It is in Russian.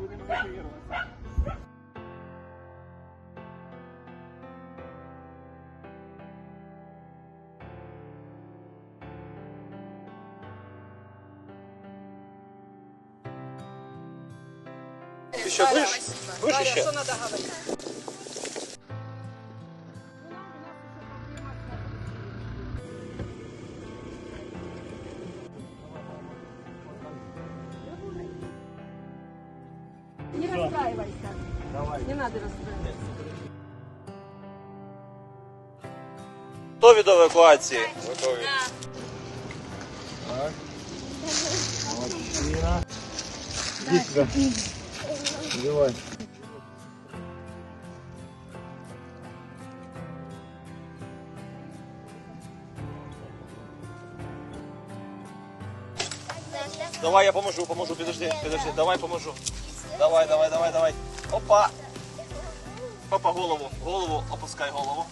Будемо евакуюватися. Ты еще будешь? Будешь еще? надо говорить? Не расстраивайся. Не надо расстраиваться. Готові до евакуації? Готові. Так. Молодчина. Иди сюда. Давай. Давай я поможу, поможу, подожди, подожди, давай поможу. Давай, давай, давай, давай. Опа! Опа, голову, голову, опускай голову.